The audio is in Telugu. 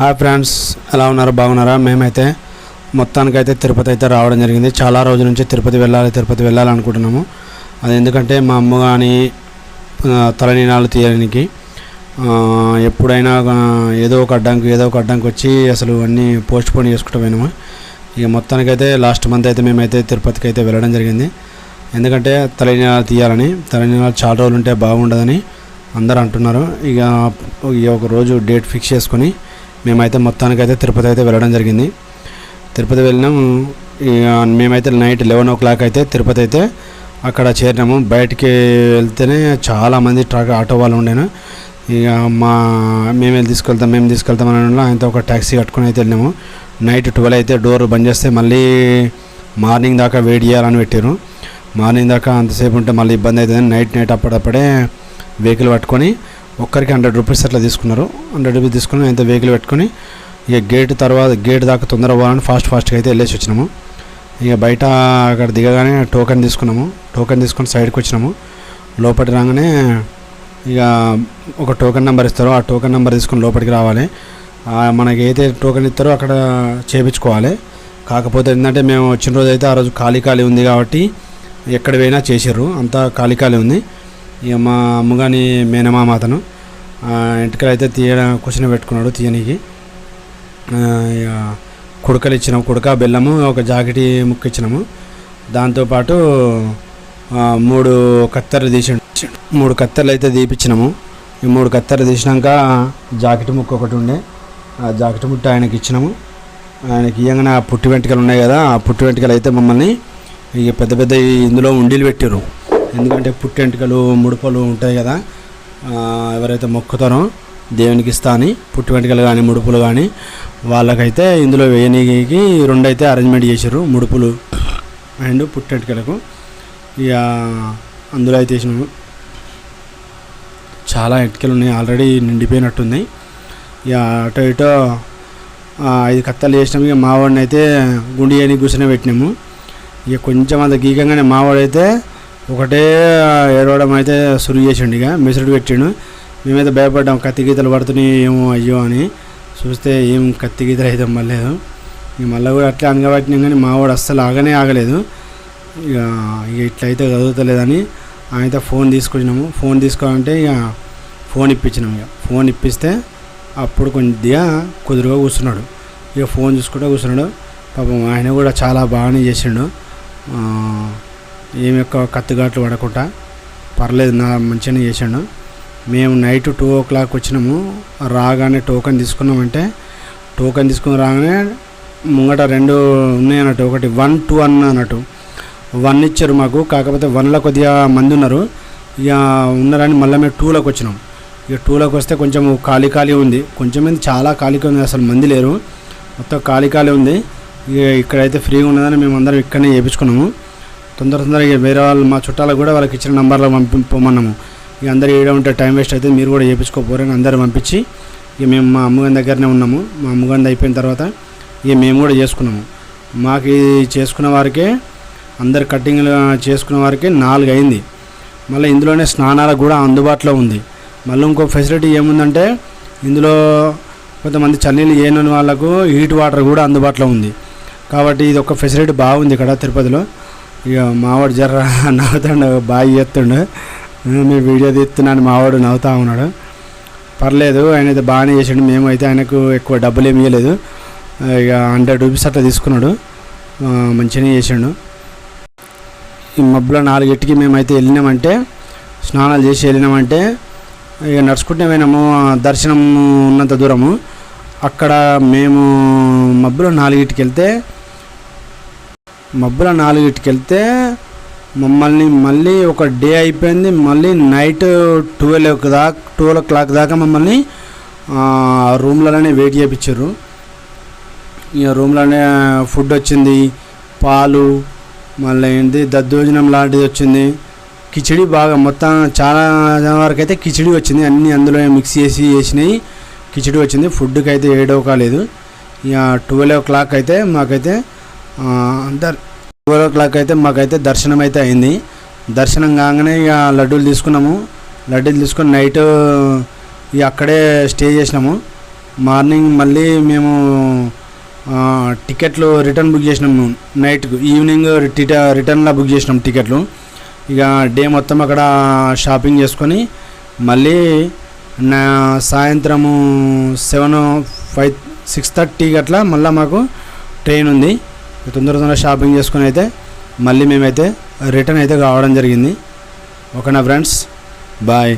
హాయ్ ఫ్రెండ్స్ ఎలా ఉన్నారు? బాగున్నారా? మేమైతే మొత్తానికైతే తిరుపతి అయితే రావడం జరిగింది. చాలా రోజుల నుంచి తిరుపతి వెళ్ళాలి తిరుపతి వెళ్ళాలి అనుకుంటున్నాము. అది ఎందుకంటే మా అమ్మ కానీ తలనీనాలు తీయడానికి ఎప్పుడైనా ఏదో ఒక అడ్డంకి ఏదో ఒక అడ్డంకి వచ్చి అసలు అన్నీ పోస్ట్ పోన్ చేసుకుంటూ పోయినాము. ఇక మొత్తానికైతే లాస్ట్ మంత్ అయితే మేమైతే తిరుపతికి అయితే వెళ్ళడం జరిగింది. ఎందుకంటే తలనీనాలు తీయాలని తలనీనాలు చాలా రోజులు ఉంటే బాగుండదని అందరూ అంటున్నారు. ఇక ఇక ఒక రోజు డేట్ ఫిక్స్ చేసుకొని మేమైతే మొత్తానికైతే తిరుపతి అయితే వెళ్ళడం జరిగింది. తిరుపతి వెళ్ళినాం. ఇక మేమైతే నైట్ లెవెన్ ఓ క్లాక్ అయితే తిరుపతి అయితే అక్కడ చేరినాము. బయటికి వెళ్తేనే చాలామంది ట్రాక్ ఆటో వాళ్ళు ఉండేను. ఇక మా మేము వెళ్ళి తీసుకెళ్తాం మేము తీసుకెళ్తాం అని ఆయనతో ఒక ట్యాక్సీ కట్టుకొని అయితే వెళ్ళినాము. నైట్ ట్వెల్వ్ అయితే డోర్ బంద్ చేస్తే మళ్ళీ మార్నింగ్ దాకా వెయిట్ చేయాలని పెట్టారు మార్నింగ్ దాకా అంతసేపు ఉంటే మళ్ళీ ఇబ్బంది అవుతుంది నైట్ నైట్ అప్పుడప్పుడే వెహికల్ పట్టుకొని ఒక్కరికి హండ్రెడ్ రూపీస్ అట్లా తీసుకున్నారు. హండ్రెడ్ రూపీస్ తీసుకుని అయితే వెహికల్ పెట్టుకొని ఇక గేట్ తర్వాత గేట్ దాకా తొందర పోవాలని ఫాస్ట్ ఫాస్ట్గా అయితే వెళ్ళేసి వచ్చినాము. ఇక బయట అక్కడ దిగగానే టోకెన్ తీసుకున్నాము. టోకెన్ తీసుకొని సైడ్కి వచ్చినాము. లోపలికి రాగానే ఇక ఒక టోకెన్ నెంబర్ ఇస్తారు ఆ టోకెన్ నెంబర్ తీసుకొని లోపలికి రావాలి. మనకి ఏదైతే టోకెన్ ఇస్తారో అక్కడ చేపించుకోవాలి. కాకపోతే ఏంటంటే మేము వచ్చిన రోజు అయితే ఆ రోజు ఖాళీ ఖాళీ ఉంది కాబట్టి ఎక్కడ పోయినా చేసారు అంతా ఖాళీ ఖాళీ ఉంది. ఇక మా అమ్మగాని మేనమామ అతను ఆ, అయితే తీయడం కూర్చొని పెట్టుకున్నాడు తీయనికి. ఇక కుడకలు ఇచ్చినాము కుడక బెల్లము ఒక జాకెట్ ముక్క ఇచ్చినాము. దాంతోపాటు మూడు కత్తెరలు తీసి మూడు కత్తెరలు అయితే తీపిచ్చినాము. ఈ మూడు కత్తెరలు తీసినాక జాకెట్ ముక్క ఒకటి ఉండే ఆ జాకెట్ ముట్ట ఆయనకి ఇచ్చినాము. ఆయనకి ఇవ్వగానే ఆ పుట్టి వెంట్రుకలు ఉన్నాయి కదా ఆ పుట్టి వెంటకలు అయితే మమ్మల్ని ఇక పెద్ద పెద్ద ఇందులో ఉండీలు పెట్టారు ఎందుకంటే పుట్టి వెంట్రుకలు ముడుపలు ఉంటాయి కదా ఎవరైతే మొక్కుతారో దేవునికి ఇస్తా అని పుట్టి వెంటకలు కానీ ముడుపులు కానీ వాళ్ళకైతే ఇందులో వేయనీకి రెండైతే అరేంజ్మెంట్ చేశారు ముడుపులు అండ్ పుట్టి వెంట్రుకలకు ఇక అందులో అయితే వేసినాము. చాలా ఇటుకలు ఉన్నాయి ఆల్రెడీ నిండిపోయినట్టుంది ఇక అటో ఇటో ఐదు కత్తలు వేసినాము ఇక మావాడిని అయితే గుండి అని కూర్చొని పెట్టినాము. ఇక కొంచెం అంత గీకంగానే మావాడైతే ఒకటే ఏడవడం అయితే సురు చేసిండు ఇక మెసుడు పెట్టిండు. మేమైతే భయపడ్డాం కత్తి గీతలు పడుతున్నాయి ఏమో అయ్యో అని. చూస్తే ఏం కత్తి గీతలు అయితే మళ్ళలేదు ఇక మళ్ళీ కూడా అట్లా అనగబట్టినాం కానీ మావాడు అస్సలు ఆగనే ఆగలేదు. ఇక ఇక ఇట్లయితే చదువుతలేదని ఆయనతో ఫోన్ తీసుకొచ్చినాము. ఫోన్ తీసుకోవాలంటే ఇక ఫోన్ ఇప్పించినాము ఇక. ఫోన్ ఇప్పిస్తే అప్పుడు కొద్దిగా కుదురుగా కూర్చున్నాడు. ఇక ఫోన్ చూసుకుంటూ కూర్చున్నాడు. పాపం ఆయన కూడా చాలా బాగానే చేసిండు. ఏమి యొక్క కత్తిగాట్లు పడకుండా పర్లేదు నా మంచిగానే చేశాను మేము నైట్ టూ ఓ క్లాక్ వచ్చినాము. రాగానే టోకెన్ తీసుకున్నామంటే టోకెన్ తీసుకుని రాగానే ముంగట రెండు ఉన్నాయి అన్నట్టు ఒకటి వన్ టూ అన్న అన్నట్టు. వన్ ఇచ్చారు మాకు కాకపోతే వన్లో కొద్దిగా మంది ఉన్నారు. ఇక ఉన్నారని మళ్ళీ మేము టూలోకి వచ్చినాం. ఇక టూలోకి వస్తే కొంచెం ఖాళీ ఖాళీ ఉంది. కొంచెం మంది చాలా ఖాళీగా ఉంది అసలు మంది లేరు. మొత్తం ఖాళీ ఖాళీ ఉంది. ఇక ఇక్కడైతే ఫ్రీగా ఉన్నదని మేము అందరం ఇక్కడనే చేయించుకున్నాము తొందర తొందరగా వేరే వాళ్ళు మా చుట్టాలకు కూడా వాళ్ళకి ఇచ్చిన నంబర్లో పంపిపోమన్నాము ఇక అందరు ఏడ ఉంటే టైం వేస్ట్ అయితే మీరు కూడా చేయించుకోపోరని అందరు పంపించి ఇక మేము మా అమ్మగారి దగ్గరనే ఉన్నాము. మా అమ్మగారిది అయిపోయిన తర్వాత ఇక మేము కూడా చేసుకున్నాము. మాకు చేసుకున్న వారికే అందరు కట్టింగ్లు చేసుకున్న వారికి నాలుగు అయింది. మళ్ళీ ఇందులోనే స్నానాలకు కూడా అందుబాటులో ఉంది. మళ్ళీ ఇంకో ఫెసిలిటీ ఏముందంటే ఇందులో కొంతమంది చన్నీళ్ళు చేయని వాళ్ళకు హీట్ వాటర్ కూడా అందుబాటులో ఉంది. కాబట్టి ఇది ఒక ఫెసిలిటీ బాగుంది ఇక్కడ తిరుపతిలో. ఇక మావాడు జర్ర నవ్వుతాడు బాగా చేస్తుండు. మీ వీడియో తీస్తున్నాను మావాడు నవ్వుతా ఉన్నాడు. పర్లేదు ఆయన అయితే బాగానే చేసిండు. మేము అయితే ఆయనకు ఎక్కువ డబ్బులు ఏమి ఇవ్వలేదు ఇక హండ్రెడ్ రూపీస్ అట్లా తీసుకున్నాడు. మంచిగానే చేసిండు. ఈ మబ్బులో నాలుగింటికి మేమైతే వెళ్ళినామంటే స్నానాలు చేసి వెళ్ళినామంటే ఇక నడుచుకుంటే పోయినాము. దర్శనం ఉన్నంత దూరము. అక్కడ మేము మబ్బులో నాలుగింటికి వెళ్తే మబ్బుల నాలుగింటికి వెళ్తే మమ్మల్ని మళ్ళీ ఒక డే అయిపోయింది. మళ్ళీ నైట్ ట్వెల్వ్ దాకా ట్వెల్వ్ ఓ క్లాక్ దాకా మమ్మల్ని రూమ్లలోనే వెయిట్ చేయించారు ఇక రూమ్లోనే ఫుడ్ వచ్చింది పాలు మళ్ళీ ఏంటి దద్దోజనం లాంటిది వచ్చింది. కిచిడి బాగా మొత్తం చాలా వరకు అయితే కిచిడి వచ్చింది. అన్నీ అందులో మిక్స్ చేసి చేసినాయి. కిచిడి వచ్చింది. ఫుడ్కి అయితే ఏడవ కాలేదు ఇక ట్వెల్వ్ ఓ క్లాక్ అయితే మాకైతే అందరు ట్వెల్వ్ ఓ క్లాక్ అయితే మాకైతే దర్శనం అయితే అయింది. దర్శనం కాగానే ఇక లడ్డూలు తీసుకున్నాము. లడ్డూలు తీసుకొని నైట్ ఇక అక్కడే స్టే చేసినాము. మార్నింగ్ మళ్ళీ మేము టికెట్లు రిటర్న్ బుక్ చేసినాము నైట్కు ఈవినింగ్ టిట రిటర్న్లా బుక్ చేసినాం టికెట్లు. ఇక డే మొత్తం అక్కడ షాపింగ్ చేసుకొని మళ్ళీ నా సాయంత్రము సెవెన్ ఫైవ్ సిక్స్ థర్టీ అట్లా మళ్ళీ మాకు ట్రైన్ ఉంది. తొందర తొందర షాపింగ్ చేసుకుని అయితే మళ్ళీ మేమైతే రిటర్న్ అయితే కావడం జరిగింది. ఓకేనా ఫ్రెండ్స్? బాయ్.